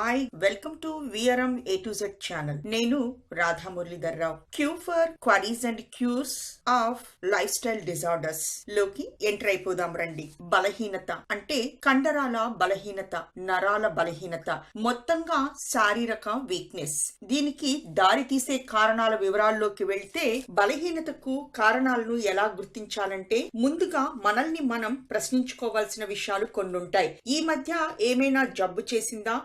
Hi welcome to VRM A to Z channel నేను Radha Muralidhar Rao. Q for queries and cures of lifestyle డిజార్డర్స్లోకి enter అయిపోదాం రండి. బలహీనత అంటే కండరాల బలహీనత నరాల బలహీనత మొత్తంగా శారీరక వీక్నెస్ దీనికి దారి తీసే కారణాల వివరాల్లోకి వెళ్తే బలహీనతకు కారణాలను ఎలా గుర్తించాలంటే ముందుగా మనల్ని మనం ప్రశ్నించుకోవాల్సిన విషయాలు కొన్ని ఉంటాయి ఈ మధ్య ఏమైనా జబ్బు చేసిందా?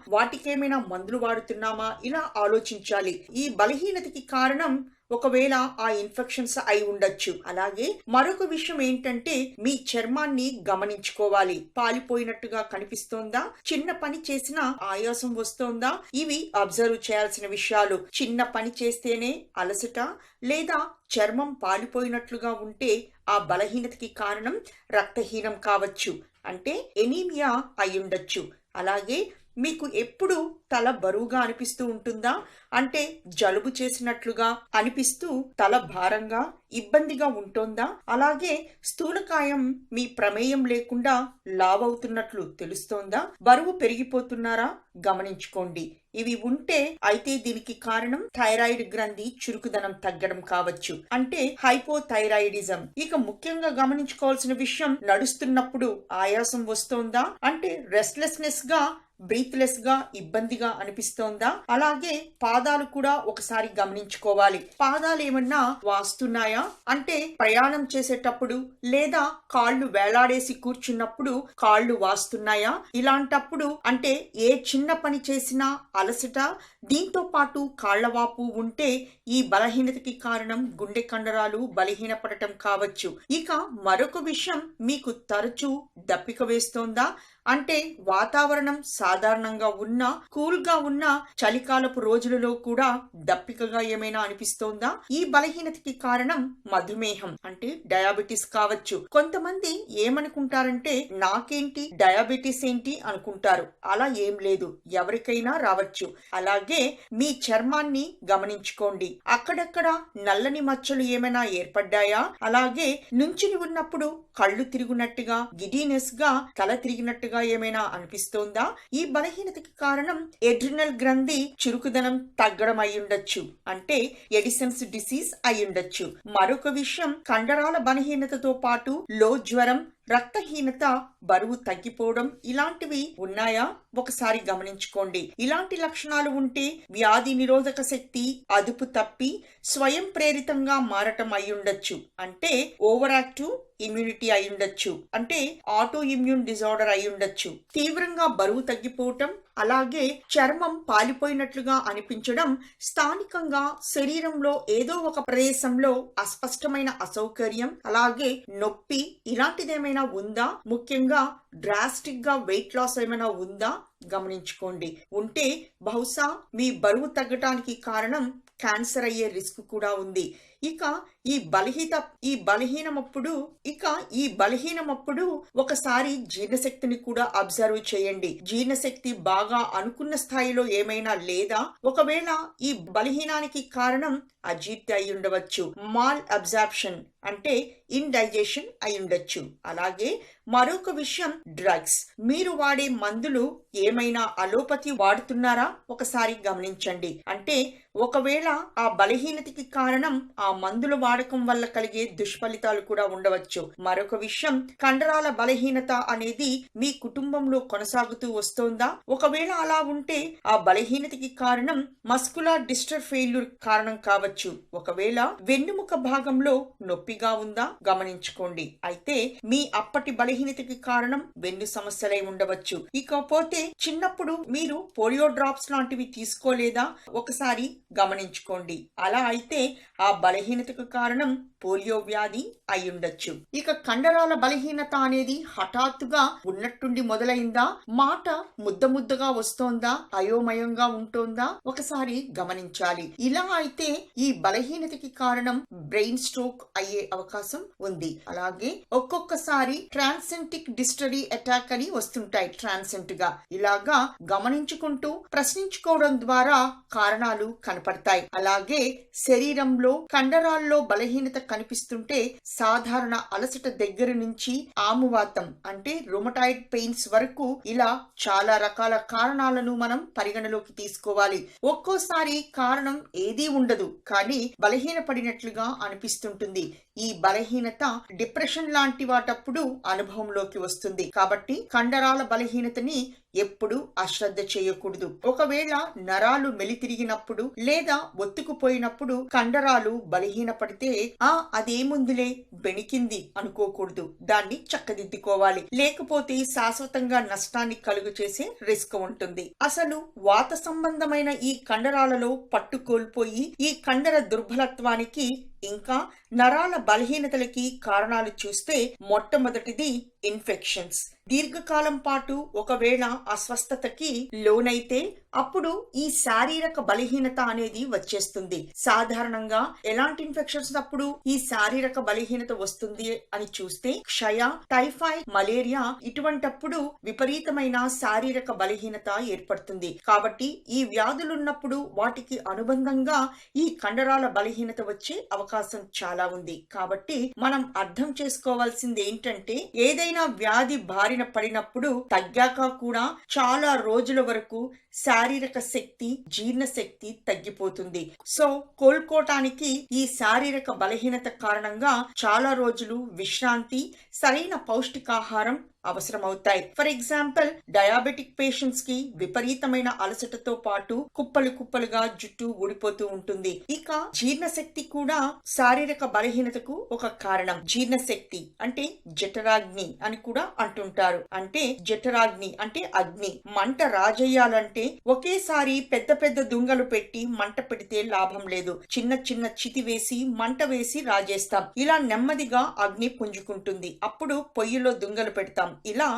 ఏమైనా మందులు వాడుతున్నామా? ఇలా ఆలోచించాలి. ఈ బలహీనతకి కారణం ఒకవేళ ఆ ఇన్ఫెక్షన్స్ అయి ఉండొచ్చు. అలాగే మరొక విషయం ఏంటంటే మీ చర్మాన్ని గమనించుకోవాలి. పాలిపోయినట్టుగా కనిపిస్తోందా? చిన్న పని చేసినా ఆయాసం వస్తోందా? ఇవి అబ్జర్వ్ చేయాల్సిన విషయాలు. చిన్న పని చేస్తేనే అలసట లేదా చర్మం పాలిపోయినట్లుగా ఉంటే ఆ బలహీనతకి కారణం రక్తహీనం కావచ్చు. అంటే ఎనీమియా అయి ఉండొచ్చు. అలాగే మీకు ఎప్పుడు తల బరువుగా అనిపిస్తూ ఉంటుందా? అంటే జలుబు చేసినట్లుగా అనిపిస్తూ తల భారంగా ఇబ్బందిగా ఉంటోందా? అలాగే స్థూలకాయం మీ ప్రమేయం లేకుండా లావవుతున్నట్లు తెలుస్తోందా? బరువు పెరిగిపోతున్నారా? గమనించుకోండి. ఇవి ఉంటే అయితే దీనికి కారణం థైరాయిడ్ గ్రంథి చురుకుదనం తగ్గడం కావచ్చు. అంటే హైపోథైరాయిడిజం. ఇక ముఖ్యంగా గమనించుకోవాల్సిన విషయం నడుస్తున్నప్పుడు ఆయాసం వస్తోందా? అంటే రెస్ట్లెస్నెస్గా బ్రీత్లెస్గా ఇబ్బందిగా అనిపిస్తోందా? అలాగే పాదాలు కూడా ఒకసారి గమనించుకోవాలి. పాదాలు ఏమన్నా వాస్తున్నాయా? అంటే ప్రయాణం చేసేటప్పుడు లేదా కాళ్ళు వేలాడేసి కూర్చున్నప్పుడు కాళ్ళు వాస్తున్నాయా? ఇలాంటప్పుడు అంటే ఏ చిన్న పని చేసినా అలసట? దీంతో పాటు కాళ్ళవాపు ఉంటే ఈ బలహీనతకి కారణం గుండె కండరాలు బలహీనపడటం కావచ్చు. ఇక మరొక విషయం మీకు తరచూ దప్పిక వేస్తోందా? అంటే వాతావరణం సాధారణంగా ఉన్నా కూల్గా ఉన్న చలికాలపు రోజులలో కూడా దప్పికగా ఏమైనా అనిపిస్తోందా? ఈ బలహీనతకి కారణం మధుమేహం అంటే డయాబెటీస్ కావచ్చు. కొంతమంది ఏమనుకుంటారంటే నాకేంటి? డయాబెటిస్ ఏంటి? అనుకుంటారు. అలా ఏం లేదు. ఎవరికైనా రావచ్చు. అలాగే మీ చర్మాన్ని గమనించుకోండి. అక్కడక్కడ నల్లని మచ్చలు ఏమైనా ఏర్పడ్డాయా? అలాగే నుంచుని ఉన్నప్పుడు కళ్ళు తిరుగునట్టుగా గిడీనెస్గా తల తిరిగినట్టుగా ఏమైనా అనిపిస్తోందా? ఈ బలహీనతకి కారణం ఎడ్రినల్ గ్రంథి చురుకుదనం తగ్గడం అయ్యుండొచ్చు అంటే ఎడిసన్స్ డిసీజ్ అయ్యుండొచ్చు మరొక విషయం కండరాల బలహీనతతో పాటు లో జ్వరం రక్తహీనత బరువు తగ్గిపోవడం ఇలాంటివి ఉన్నాయా? ఒకసారి గమనించుకోండి. ఇలాంటి లక్షణాలు ఉంటే వ్యాధి నిరోధక శక్తి అదుపు తప్పి స్వయం ప్రేరితంగా మారటం అయ్యుండొచ్చు అంటే ఓవర్ యాక్టివ్ ఇమ్యూనిటీ అయి ఉండొచ్చు. అంటే ఆటో ఇమ్యూన్ డిజార్డర్ అయి ఉండొచ్చు. తీవ్రంగా బరువు తగ్గిపోవటం అలాగే చర్మం పాలిపోయినట్లుగా అనిపించడం స్థానికంగా శరీరంలో ఏదో ఒక ప్రదేశంలో అస్పష్టమైన అసౌకర్యం అలాగే నొప్పి ఇలాంటిదేమైనా ఉందా? ముఖ్యంగా డ్రాస్టిక్గా వెయిట్ లాస్ ఏమైనా ఉందా? గమనించుకోండి. ఉంటే బహుశా మీ బరువు తగ్గటానికి కారణం క్యాన్సర్ అయ్యే రిస్క్ కూడా ఉంది. ఇక ఈ బలహీత ఈ బలహీనమప్పుడు ఇక ఈ బలహీనమప్పుడు ఒకసారి జీర్ణశక్తిని కూడా అబ్జర్వ్ చేయండి. జీర్ణశక్తి బాగా అనుకున్న స్థాయిలో ఏమైనా లేదా ఒకవేళ ఈ బలహీనానికి కారణం అజీర్తి అయి ఉండవచ్చు. మాల్ అబ్జార్ప్షన్ అంటే ఇండైజెషన్ అయి ఉండొచ్చు. అలాగే మరొక విషయం డ్రగ్స్. మీరు వాడే మందులు ఏమైనా అలోపతి వాడుతున్నారా? ఒకసారి గమనించండి. అంటే ఒకవేళ ఆ బలహీనతకి కారణం ఆ మందుల వాడకం వల్ల కలిగే దుష్ఫలితాలు కూడా ఉండవచ్చు. మరొక విషయం కండరాల బలహీనత అనేది మీ కుటుంబంలో కొనసాగుతూ వస్తోందా? ఒకవేళ అలా ఉంటే ఆ బలహీనతకి కారణం మస్కులార్ డిస్టర్ ఫెయిల్యూర్ కారణం కావచ్చు. ఉండవచ్చు. ఒకవేళ వెన్నుముక భాగంలో నొప్పిగా ఉందా గమనించుకోండి. అయితే మీ అప్పటి బలహీనతకి కారణం వెన్ను సమస్యలై ఉండవచ్చు. ఇకపోతే చిన్నప్పుడు మీరు పోలియో డ్రాప్స్ లాంటివి తీసుకోలేదా? ఒకసారి గమనించుకోండి. అలా అయితే ఆ బలహీనతకు కారణం పోలియో వ్యాధి అయ్యుండొచ్చు ఇక కండరాల బలహీనత అనేది హఠాత్తుగా ఉన్నట్టుండి మొదలైందా? మాట ముద్ద ముద్దగా వస్తోందా? అయోమయంగా ఉంటోందా? ఒకసారి గమనించాలి. ఇలా అయితే ఈ బలహీనతకి కారణం బ్రెయిన్ స్ట్రోక్ అయ్యే అవకాశం ఉంది. అలాగే ఒక్కొక్కసారి ట్రాన్సెంటిక్ డిస్టరీ అటాక్ అని వస్తుంటాయి ట్రాన్సెంట్గా ఇలాగా గమనించుకుంటూ ప్రశ్నించుకోవడం ద్వారా కారణాలు కనపడతాయి. అలాగే శరీరంలో కండరాల్లో బలహీనత కనిపిస్తుంటే సాధారణ అలసట దగ్గర నుంచి ఆమువాతం అంటే రుమటాయిడ్ పెయిన్స్ వరకు ఇలా చాలా రకాల కారణాలను మనం పరిగణలోకి తీసుకోవాలి. ఒక్కోసారి కారణం ఏదీ ఉండదు. కానీ బలహీనపడినట్లుగా అనిపిస్తుంటుంది. ఈ బలహీనత డిప్రెషన్ లాంటి వాటప్పుడు అనుభవంలోకి వస్తుంది. కాబట్టి కండరాల బలహీనతని ఎప్పుడు అశ్రద్ధ చేయకూడదు. ఒకవేళ నరాలు మెలితిరిగినప్పుడు లేదా ఒత్తుకుపోయినప్పుడు కండరాలు బలహీనపడితే ఆ అదేముందులే బెణికింది అనుకోకూడదు. దాన్ని చక్కదిద్దుకోవాలి. లేకపోతే శాశ్వతంగా నష్టాన్ని కలుగు చేసే రిస్క్ ఉంటుంది. అసలు వాత సంబంధమైన ఈ కండరాలలో పట్టు కోల్పోయి ఈ కండర దుర్బలత్వానికి ఇంకా నరాల బలహీనతలకి కారణాలు చూస్తే మొట్టమొదటిది ఇన్ఫెక్షన్స్. దీర్ఘకాలం పాటు ఒకవేళ అస్వస్థతకి లోనైతే అప్పుడు ఈ శారీరక బలహీనత అనేది వచ్చేస్తుంది. సాధారణంగా ఎలాంటి ఇన్ఫెక్షన్స్ అప్పుడు ఈ శారీరక బలహీనత వస్తుంది అని చూస్తే క్షయ టైఫాయిడ్ మలేరియా ఇటువంటప్పుడు విపరీతమైన శారీరక బలహీనత ఏర్పడుతుంది. కాబట్టి ఈ వ్యాధులున్నప్పుడు వాటికి అనుబంధంగా ఈ కండరాల బలహీనత వచ్చే అవకాశం అవకాశం చాలా ఉంది. కాబట్టి మనం అర్థం చేసుకోవాల్సింది ఏంటంటే ఏదైనా వ్యాధి బారిన పడినప్పుడు తగ్గాక కూడా చాలా రోజుల వరకు శారీరక శక్తి జీర్ణ శక్తి తగ్గిపోతుంది. సో కోలుకోటానికి ఈ శారీరక బలహీనత కారణంగా చాలా రోజులు విశ్రాంతి సరైన పౌష్టికాహారం అవసరమవుతాయి. ఫర్ ఎగ్జాంపుల్ డయాబెటిక్ పేషెంట్స్కి విపరీతమైన అలసటతో పాటు కుప్పలు కుప్పలుగా జుట్టు ఊడిపోతూ ఉంటుంది. ఇక జీర్ణశక్తి కూడా శారీరక బలహీనతకు ఒక కారణం. జీర్ణశక్తి అంటే జఠరాగ్ని అని కూడా అంటుంటారు. అంటే జఠరాగ్ని అంటే అగ్ని. మంట రాజేయాలంటే ఒకేసారి పెద్ద పెద్ద దుంగలు పెట్టి మంట పెడితే లాభం లేదు. చిన్న చిన్న చితి వేసి మంట వేసి రాజేస్తాం. ఇలా నెమ్మదిగా అగ్ని పుంజుకుంటుంది. అప్పుడు పొయ్యిలో దుంగలు పెడతాం. ఇలా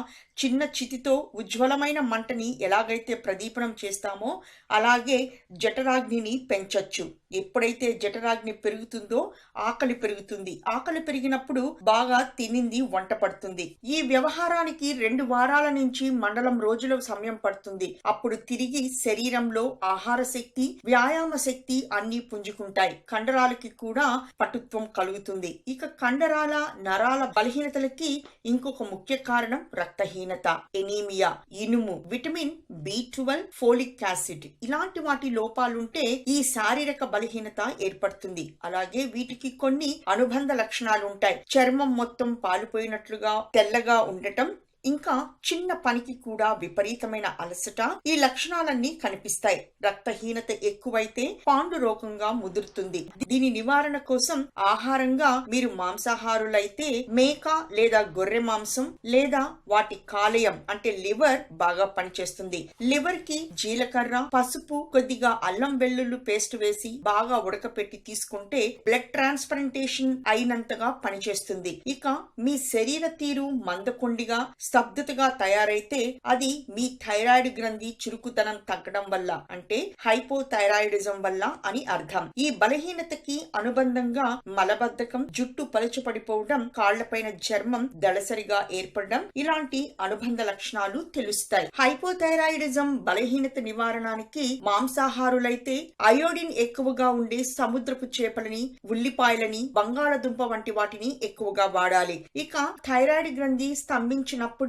చిన్న చితితో ఉజ్వలమైన మంటని ఎలాగైతే ప్రదీపనం చేస్తామో అలాగే జఠరాగ్నిని పెంచొచ్చు. ఎప్పుడైతే జఠరాగ్ని పెరుగుతుందో ఆకలి పెరుగుతుంది. ఆకలి పెరిగినప్పుడు బాగా తినింది వంట పడుతుంది. ఈ వ్యవహారానికి రెండు వారాల నుంచి మండలం రోజుల సమయం పడుతుంది. అప్పుడు తిరిగి శరీరంలో ఆహార శక్తి వ్యాయామ శక్తి అన్ని పుంజుకుంటాయి. కండరాలకి కూడా పటుత్వం కలుగుతుంది. ఇక కండరాల నరాల బలహీనతలకి ఇంకొక ముఖ్య కారణం రక్తహీనత ఎనీమియా ఇనుము vitamin B twelve folic acid. ఇలాంటి వాటి లోపాలుంటే ఈ శారీరక బలహీనత ఏర్పడుతుంది. అలాగే వీటికి కొన్ని అనుబంధ లక్షణాలు ఉంటాయి చర్మం మొత్తం పాలిపోయినట్లుగా తెల్లగా ఉండటం ఇంకా చిన్న పనికి కూడా విపరీతమైన అలసట ఈ లక్షణాలన్నీ కనిపిస్తాయి. రక్తహీనత ఎక్కువైతే పాండు రోగంగా ముదురుతుంది. దీని నివారణ కోసం ఆహారంగా మీరు మాంసాహారులైతే మేక లేదా గొర్రె మాంసం లేదా వాటి కాలేయం అంటే లివర్ బాగా పనిచేస్తుంది. లివర్కి జీలకర్ర పసుపు కొద్దిగా అల్లం వెల్లుల్లి పేస్ట్ వేసి బాగా ఉడకపెట్టి తీసుకుంటే బ్లడ్ ట్రాన్స్పరెంటేషన్ అయినంతగా పనిచేస్తుంది. ఇక మీ శరీర తీరు మందకొండిగా స్తబ్దతగా తయారైతే అది మీ థైరాయిడ్ గ్రంథి చురుకుతనం తగ్గడం వల్ల అంటే హైపోథైరాయిడిజం వల్ల అని అర్థం. ఈ బలహీనతకి అనుబంధంగా మలబద్ధకం జుట్టు పలుచపడిపోవడం కాళ్ళపైన చర్మం దళసరిగా ఏర్పడడం ఇలాంటి అనుబంధ లక్షణాలు తెలుస్తాయి. హైపోథైరాయిడిజం బలహీనత నివారణానికి మాంసాహారులైతే అయోడిన్ ఎక్కువగా ఉండే సముద్రపు చేపలని ఉల్లిపాయలని బంగాళదుంప వంటి వాటిని ఎక్కువగా వాడాలి. ఇక థైరాయిడ్ గ్రంథి స్తంభించినప్పుడు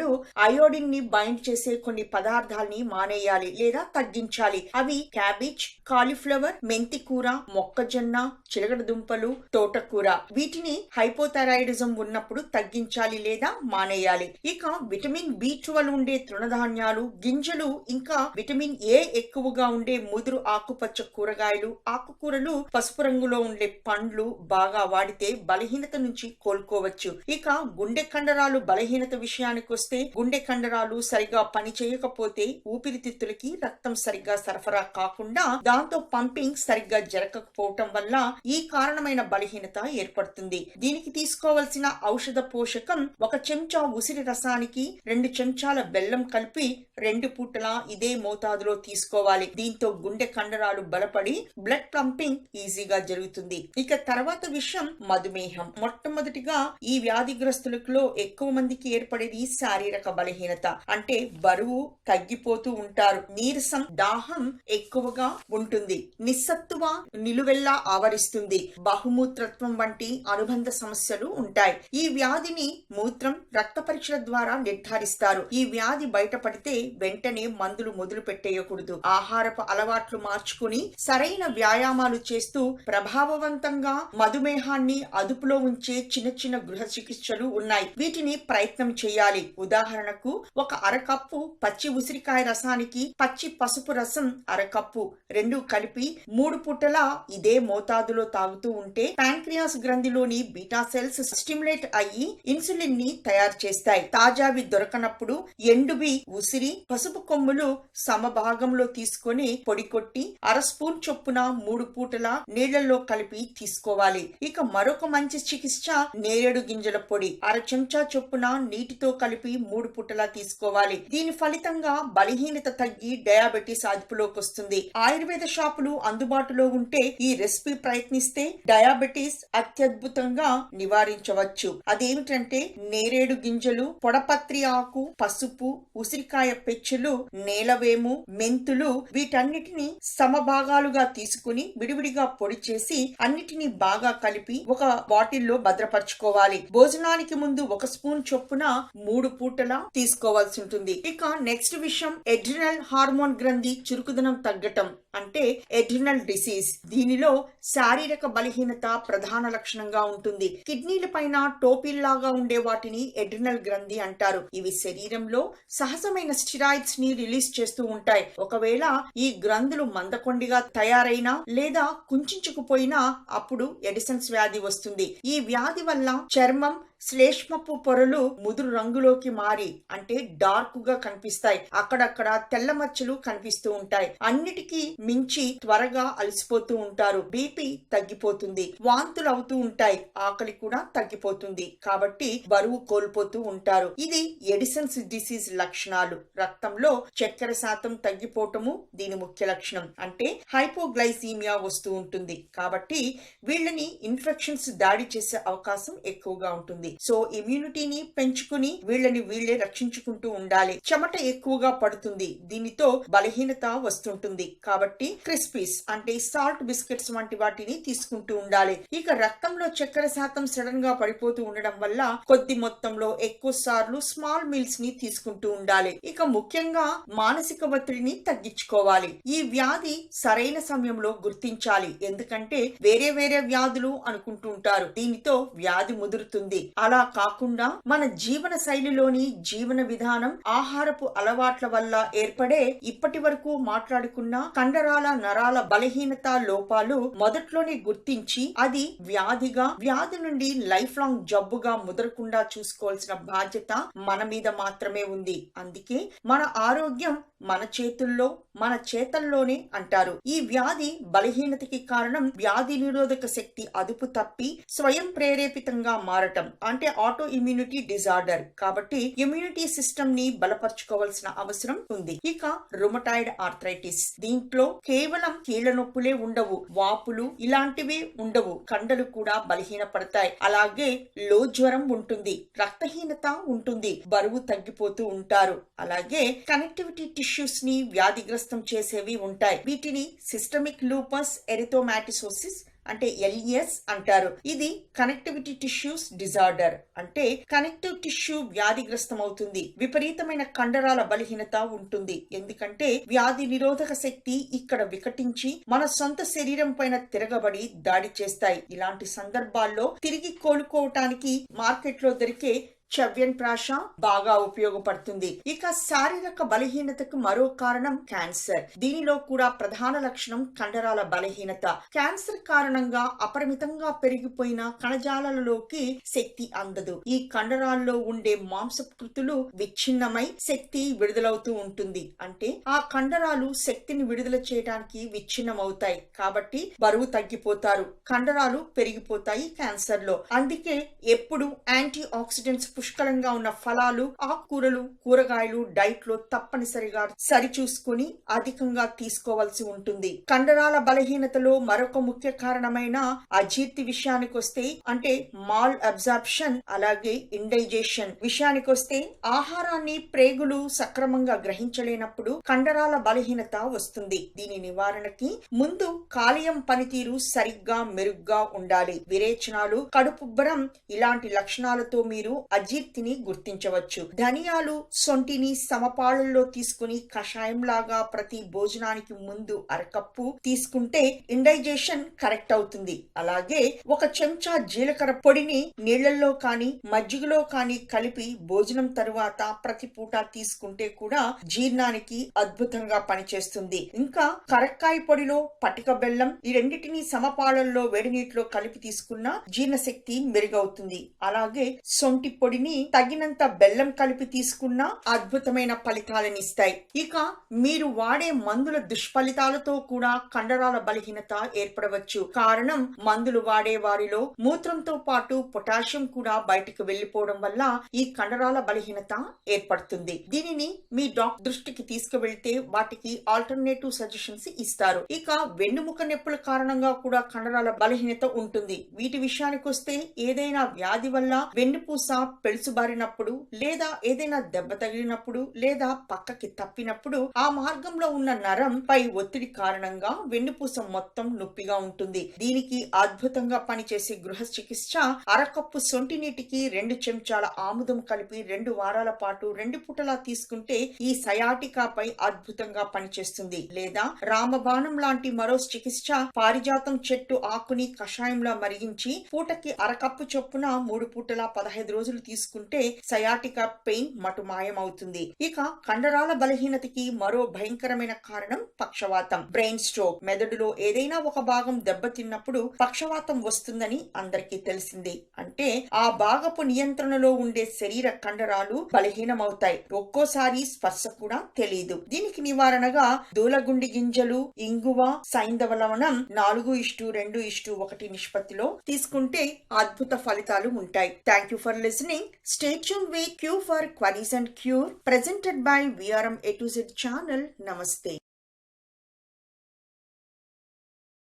అయోడిన్ని బైండ్ చేసే కొన్ని పదార్థాలని మానేయాలి లేదా తగ్గించాలి. అవి క్యాబేజ్ కాలీఫ్లవర్ మెంతి కూర మొక్కజొన్న చిలగడ దుంపలు తోటకూర. వీటిని హైపోథైరాయిడిజం ఉన్నప్పుడు తగ్గించాలి లేదా మానేయాలి. ఇక విటమిన్ బి ట్వెల్వ్ ఉండే తృణధాన్యాలు గింజలు ఇంకా విటమిన్ ఏ ఎక్కువగా ఉండే ముదురు ఆకుపచ్చ కూరగాయలు ఆకుకూరలు పసుపు రంగులో ఉండే పండ్లు బాగా వాడితే బలహీనత నుంచి కోలుకోవచ్చు. ఇక గుండె కండరాలు బలహీనత విషయానికి వస్తే గుండె కండరాలు సరిగా పని చేయకపోతే ఊపిరితిత్తులకి రక్తం సరిగ్గా సరఫరా కాకుండా దాంతో పంపింగ్ సరిగ్గా జరగకపోవటం వల్ల ఈ కారణమైన బలహీనత ఏర్పడుతుంది. దీనికి తీసుకోవలసిన ఔషధ పోషకం ఒక చెంచా ఉసిరి రసానికి రెండు చెంచాల బెల్లం కలిపి రెండు పూటలా ఇదే మోతాదులో తీసుకోవాలి. దీంతో గుండె కండరాలు బలపడి బ్లడ్ పంపింగ్ ఈజీగా జరుగుతుంది. ఇక తర్వాత విషయం మధుమేహం. మొట్టమొదటిగా ఈ వ్యాధిగ్రస్తులలో ఎక్కువ మందికి ఏర్పడేది శారీరక బలహీనత అంటే బరువు తగ్గిపోతూ ఉంటారు. నీరసం దాహం ఎక్కువగా ఉంటుంది. నిస్సత్తువ నిలువెల్లా ఆవరిస్తుంది. బహుమూత్రత్వం వంటి అనుబంధ సమస్యలు ఉంటాయి. ఈ వ్యాధిని మూత్రం రక్త పరీక్షల ద్వారా నిర్ధారిస్తారు. ఈ వ్యాధి బయటపడితే వెంటనే మందులు మొదలు పెట్టేయకూడదు. ఆహారపు అలవాట్లు మార్చుకుని సరైన వ్యాయామాలు చేస్తూ ప్రభావవంతంగా మధుమేహాన్ని అదుపులో ఉంచే చిన్న చిన్న గృహ చికిత్సలు ఉన్నాయి. వీటిని ప్రయత్నం చేయాలి. ఉదాహరణకు ఒక అరకప్పు పచ్చి ఉసిరికాయ రసానికి పచ్చి పసుపు రసం అరకప్పు రెండు కలిపి మూడు పూటలా ఇదే మోతాదులో తాగుతూ ఉంటే ప్యాంక్రియాస్ గ్రంథిలోని బీటా సెల్స్ స్టిమ్యులేట్ అయ్యి ఇన్సులిన్ని తయారు చేస్తాయి. తాజావి దొరకనప్పుడు ఎండువి ఉసిరి పసుపు కొమ్ములు సమభాగంలో తీసుకొని పొడి కొట్టి అర స్పూన్ చొప్పున మూడు పూటల నీళ్ళలో కలిపి తీసుకోవాలి. ఇక మరొక మంచి చికిత్స నేరేడు గింజల పొడి. అర చెంచా చొప్పున నీటితో కలిపి మూడు పుట్టలా తీసుకోవాలి. దీని ఫలితంగా బలహీనత తగ్గి డయాబెటీస్ అదుపులోకి వస్తుంది. ఆయుర్వేద షాపులు అందుబాటులో ఉంటే ఈ రెసిపీ ప్రయత్నిస్తే డయాబెటీస్ అత్యద్భుతంగా నివారించవచ్చు. అదేమిటంటే నేరేడు గింజలు పొడపత్రి ఆకు పసుపు ఉసిరికాయ పెచ్చులు నేలవేము మెంతులు వీటన్నిటిని సమభాగాలుగా తీసుకుని విడివిడిగా పొడి చేసి అన్నిటినీ బాగా కలిపి ఒక బాటిల్లో భద్రపరచుకోవాలి. భోజనానికి ముందు ఒక స్పూన్ చొప్పున మూడు పూటలా తీసుకోవాల్సి ఉంటుంది. ఇక నెక్స్ట్ విషయం ఎడ్రినల్ హార్మోన్ గ్రంథి చురుకుదనం తగ్గటం అంటే ఎడ్రినల్ డిసీజ్ దీనిలో శారీరక బలహీనత ప్రధాన లక్షణంగా ఉంటుంది. కిడ్నీల పైన టోపీల్లాగా ఉండే వాటిని ఎడ్రినల్ గ్రంథి అంటారు. ఇవి శరీరంలో సహజమైన స్టిరాయిడ్స్ని రిలీజ్ చేస్తూ ఉంటాయి. ఒకవేళ ఈ గ్రంథులు మందకొండిగా తయారైనా లేదా కుంచుకుపోయినా అప్పుడు ఎడిసన్స్ వ్యాధి వస్తుంది. ఈ వ్యాధి వల్ల చర్మం శ్లేష్మపు పొరలు ముదురు రంగులోకి మారి అంటే డార్క్గా కనిపిస్తాయి. అక్కడక్కడ తెల్ల మచ్చలు కనిపిస్తూ ఉంటాయి. అన్నిటికీ మించి త్వరగా అలసిపోతూ ఉంటారు. బీపీ తగ్గిపోతుంది. వాంతులు అవుతూ ఉంటాయి. ఆకలి కూడా తగ్గిపోతుంది. కాబట్టి బరువు కోల్పోతూ ఉంటారు. ఇది ఎడిసన్స్ డిసీజ్ లక్షణాలు. రక్తంలో చక్కెర శాతం తగ్గిపోవటము దీని ముఖ్య లక్షణం. అంటే హైపోగ్లైసీమియా వస్తూ ఉంటుంది. కాబట్టి వీళ్ళని ఇన్ఫెక్షన్స్ దాడి చేసే అవకాశం ఎక్కువగా ఉంటుంది. సో ఇమ్యూనిటీని పెంచుకుని వీళ్ళని వీళ్ళే రక్షించుకుంటూ ఉండాలి. చెమట ఎక్కువగా పడుతుంది. దీనితో బలహీనత వస్తుంటుంది. కాబట్టి క్రిస్పీస్ అంటే సాల్ట్ బిస్కెట్స్ వంటి వాటిని తీసుకుంటూ ఉండాలి. ఇక రక్తంలో చక్కెర శాతం సడన్గా పడిపోతూ ఉండడం వల్ల కొద్ది మొత్తంలో ఎక్కువ సార్లు స్మాల్ మీల్స్ని తీసుకుంటూ ఉండాలి. ఇక ముఖ్యంగా మానసిక ఒత్తిడిని తగ్గించుకోవాలి. ఈ వ్యాధి సరైన సమయంలో గుర్తించాలి. ఎందుకంటే వేరే వేరే వ్యాధులు అనుకుంటూ ఉంటారు. దీనితో వ్యాధి ముదురుతుంది. అలా కాకుండా మన జీవన శైలిలోని జీవన విధానం ఆహారపు అలవాట్ల వల్ల ఏర్పడే ఇప్పటి వరకు మాట్లాడుకున్న కండరాల నరాల బలహీనత లోపాలు మొదట్లోనే గుర్తించి అది వ్యాధిగా వ్యాధి నుండి లైఫ్ లాంగ్ జబ్బుగా ముదరకుండా చూసుకోవాల్సిన బాధ్యత మన మీద మాత్రమే ఉంది. అందుకే మన ఆరోగ్యం మన చేతుల్లో మన చేతల్లోనే అంటారు. ఈ వ్యాధి బలహీనతకి కారణం వ్యాధి నిరోధక శక్తి అదుపు తప్పి స్వయం ప్రేరేపితంగా మారటం. అంటే ఆటో ఇమ్యూనిటీ డిజార్డర్ కాబట్టి ఇమ్యూనిటీ సిస్టమ్ని బలపరచుకోవాల్సిన అవసరం ఉంది. ఇక రుమటాయిడ్ ఆర్థరైటిస్ దీంట్లో కేవలం కీళ్ళ నొప్పులే ఉండవు వాపులు ఇలాంటివి ఉండవు కండలు కూడా బలహీన పడతాయి అలాగే లో జ్వరం ఉంటుంది రక్తహీనత ఉంటుంది బరువు తగ్గిపోతూ ఉంటారు. అలాగే కనెక్టివిటీ టిష్యూస్ని వ్యాధిగ్రస్తం చేసేవి ఉంటాయి. వీటిని సిస్టమిక్ లూపస్ ఎరిథోమాటిసోసిస్ అంటే ఎల్ఈఎస్ అంటారు. ఇది కనెక్టివిటీ టిష్యూస్ డిజార్డర్ అంటే కనెక్టివ్ టిష్యూ వ్యాధిగ్రస్తం అవుతుంది విపరీతమైన కండరాల బలహీనత ఉంటుంది. ఎందుకంటే వ్యాధి నిరోధక శక్తి ఇక్కడ వికటించి మన సొంత శరీరం పైన తిరగబడి దాడి చేస్తాయి. ఇలాంటి సందర్భాల్లో తిరిగి కోలుకోవటానికి మార్కెట్లో దొరికే చవ్యన్ప్రాష బాగా ఉపయోగపడుతుంది. ఇక శారీరక బలహీనతకు మరో కారణం క్యాన్సర్. దీనిలో కూడా ప్రధాన లక్షణం కండరాల బలహీనత. క్యాన్సర్ కారణంగా అపరిమితంగా పెరిగిపోయిన కణజాలలోకి శక్తి అందదు. ఈ కండరాల్లో ఉండే మాంసకృతులు విచ్ఛిన్నమై శక్తి విడుదలవుతూ ఉంటుంది. అంటే ఆ కండరాలు శక్తిని విడుదల చేయడానికి విచ్ఛిన్నమవుతాయి. కాబట్టి బరువు తగ్గిపోతారు. కండరాలు పెరిగిపోతాయి క్యాన్సర్లో అందుకే ఎప్పుడు యాంటీ ఆక్సిడెంట్స్ పుష్కలంగా ఉన్న ఫలాలు ఆకుకూరలు కూరగాయలు డైట్లో తప్పనిసరిగా సరిచూసుకుని అధికంగా తీసుకోవాల్సి ఉంటుంది. కండరాల బలహీనతలో మరొక ముఖ్య కారణమైన అజీర్తి విషయానికి వస్తే అంటే మాల్ అబ్జార్ప్షన్ అలాగే ఇండైజేషన్ విషయానికి వస్తే ఆహారాన్ని ప్రేగులు సక్రమంగా గ్రహించలేనప్పుడు కండరాల బలహీనత వస్తుంది. దీని నివారణకి ముందు కాలియం పనితీరు సరిగ్గా మెరుగ్గా ఉండాలి. విరేచనాలు కడుపుబ్బరం ఇలాంటి లక్షణాలతో మీరు అజీర్తిని గుర్తించవచ్చు. ధనియాలు సొంటిని సమపాళల్లో తీసుకుని కషాయం లాగా ప్రతి భోజనానికి ముందు అరకప్పు తీసుకుంటే ఇండైజేషన్ కరెక్ట్ అవుతుంది. అలాగే ఒక చెంచా జీలకర్ర పొడిని నీళ్ళలో కానీ మజ్జిగలో కానీ కలిపి భోజనం తరువాత ప్రతి పూట తీసుకుంటే కూడా జీర్ణానికి అద్భుతంగా పనిచేస్తుంది. ఇంకా కరక్కాయ పొడిలో పటిక బెల్లం ఈ రెండింటిని సమపాళల్లో వేడి నీటిలో కలిపి తీసుకున్న జీర్ణశక్తి మెరుగవుతుంది. అలాగే సొంటి పొడిని తగినంత బెల్లం కలిపి తీసుకున్న అద్భుతమైన ఫలితాలను ఇస్తాయి. ఇక మీరు వాడే మందుల దుష్ఫలితాలతో కూడా కండరాల బలహీనత ఏర్పడవచ్చు. కారణం మందులు వాడే వారిలో మూత్రంతో పాటు పొటాషియం కూడా బయటకు వెళ్ళిపోవడం వల్ల ఈ కండరాల బలహీనత ఏర్పడుతుంది. దీనిని మీ డాక్టర్ దృష్టికి తీసుకువెళ్తే వాటికి ఆల్టర్నేటివ్ సజెషన్స్ ఇస్తారు. ఇక వెన్నుముక నొప్పుల కారణంగా కూడా కండరాల బలహీనత ఉంటుంది. వీటి విషయానికి వస్తే ఏదైనా వ్యాధి వల్ల వెన్నుపూస పెలుసుబారినప్పుడు లేదా ఏదైనా దెబ్బ తగిలినప్పుడు లేదా పక్కకి తప్పినప్పుడు ఆ మార్గంలో ఉన్న నరం పై ఒత్తిడి కారణంగా వెన్నుపూస మొత్తం నొప్పిగా ఉంటుంది. దీనికి అద్భుతంగా పనిచేసే గృహ చికిత్స అరకప్పు సొంటి నీటికి రెండు చెంచాల ఆముదం కలిపి రెండు వారాల పాటు రెండు పూటలా తీసుకుంటే ఈ సయాటికాపై అద్భుతంగా పనిచేస్తుంది. లేదా రామబాణం లాంటి మరో చికిత్స పారిజాతం చెట్టు ఆకుని కషాయంలా మరిగించి పూటకి అరకప్పు చొప్పున మూడు పూటలా పదహైదు రోజులు తీసుకుంటే సయాటికా పెయిన్ మటు మాయమవుతుంది. ఇక కండరాల బలహీనతకి మరో భయంకరమైన కారణం పక్షవాతం. Brain stroke. మెదడులో ఏదైనా ఒక భాగం దెబ్బతిన్నప్పుడు పక్షవాతం వస్తుందని అందరికీ తెలిసింది. అంటే ఆ భాగపు నియంత్రణలో ఉండే శరీర కండరాలు బలహీనమవుతాయి. ఒక్కోసారి స్పర్శ కూడా తెలియదు దీనికి నివారణగా దూలగుండి గింజలు ఇంగువ సైంధవ లవణం నాలుగు ఇష్టు రెండు ఇష్టు ఒకటి నిష్పత్తిలో తీసుకుంటే అద్భుత ఫలితాలు ఉంటాయి. Thank you for listening listening. Stay tuned with Q for Queries and Cure presented by VRM A to Z channel. Namaste.